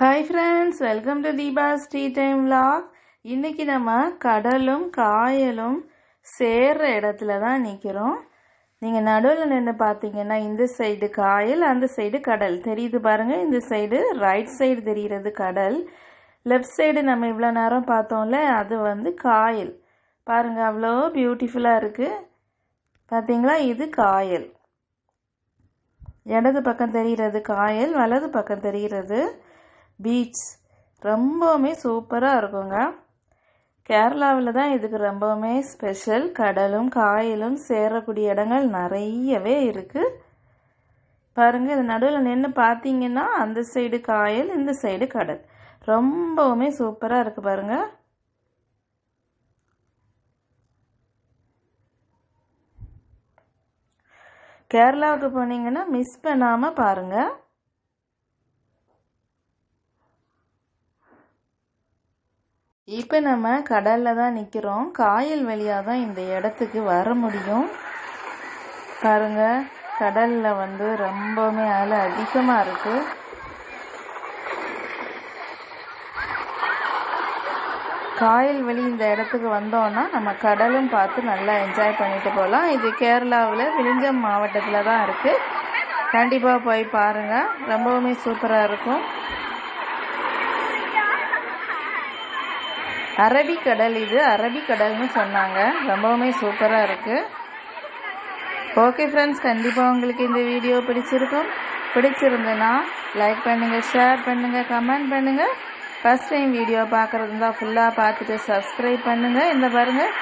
Hi friends welcome to Deepa Sri time vlog. இன்னைக்கு நம்ம கடலும் காயலும் சேர்ற இடத்துல தான் நிற்கிறோம் நீங்கள் நடுவில் நின்று பார்த்தீங்கன்னா இந்த சைடு காயல் அந்த சைடு கடல். தெரியுது பாருங்கள் இந்த சைடு ரைட் சைடு தெரிகிறது கடல். லெஃப்ட் சைடு நம்ம இவ்வளோ நேரம் பார்த்தோம்ல அது வந்து காயல். பாருங்கள் அவ்வளோ பியூட்டிஃபுல்லாக இருக்குது பார்த்தீங்களா இது காயல். இடது பக்கம் தெரிகிறது காயல் வலது பக்கம் தெரிகிறது பீச். ரொம்பவுமே சூப்பராக இருக்குங்க. கேரளாவில் தான் இதுக்கு ரொம்பவுமே ஸ்பெஷல். கடலும் காயலும் சேரக்கூடிய இடங்கள் நிறையவே இருக்குது பாருங்கள் இது நடுவில் நின்று பார்த்தீங்கன்னா அந்த சைடு காயல் இந்த சைடு கடல். ரொம்பவுமே சூப்பராக இருக்குது பாருங்கள் கேரளாவுக்கு போனீங்கன்னா மிஸ் பண்ணாமல் பாருங்கள் இப்போ நம்ம கடலில் தான் நிற்கிறோம் காயல் வழியாக தான் இந்த இடத்துக்கு வர முடியும். பாருங்க கடலில் வந்து ரொம்பவுமே அலை அதிகமாக இருக்குது காயல் வழி இந்த இடத்துக்கு வந்தோன்னா நம்ம கடலும் பார்த்து நல்லா என்ஜாய் பண்ணிட்டு போகலாம் இது கேரளாவில் விழிஞ்சம் மாவட்டத்தில் தான் இருக்குது கண்டிப்பாக போய் பாருங்கள் ரொம்பவுமே சூப்பராக இருக்கும். அரபிக்கடல் இது அரபிக்கடல்னு சொன்னாங்க. ரொம்பவுமே சூப்பராக இருக்குது ஓகே ஃப்ரெண்ட்ஸ் கண்டிப்பாக உங்களுக்கு இந்த வீடியோ பிடிச்சிருக்கும். பிடிச்சிருந்ததுன்னா லைக் பண்ணுங்கள் ஷேர் பண்ணுங்கள் கமெண்ட் பண்ணுங்கள் ஃபஸ்ட் டைம் வீடியோ பார்க்குறது இருந்தால் ஃபுல்லாக பார்த்துட்டு சப்ஸ்கிரைப் பண்ணுங்கள் இந்த பாருங்கள்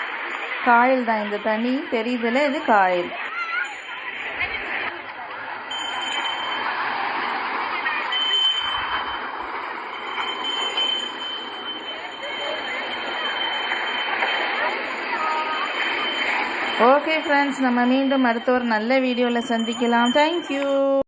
காயில் தான் இந்த தண்ணி தெரியுதுல இது காயில். ஓகே ஃப்ரெண்ட்ஸ் நம்ம மீண்டும் அடுத்த ஒரு நல்ல வீடியோவில் சந்திக்கலாம். தேங்க்யூ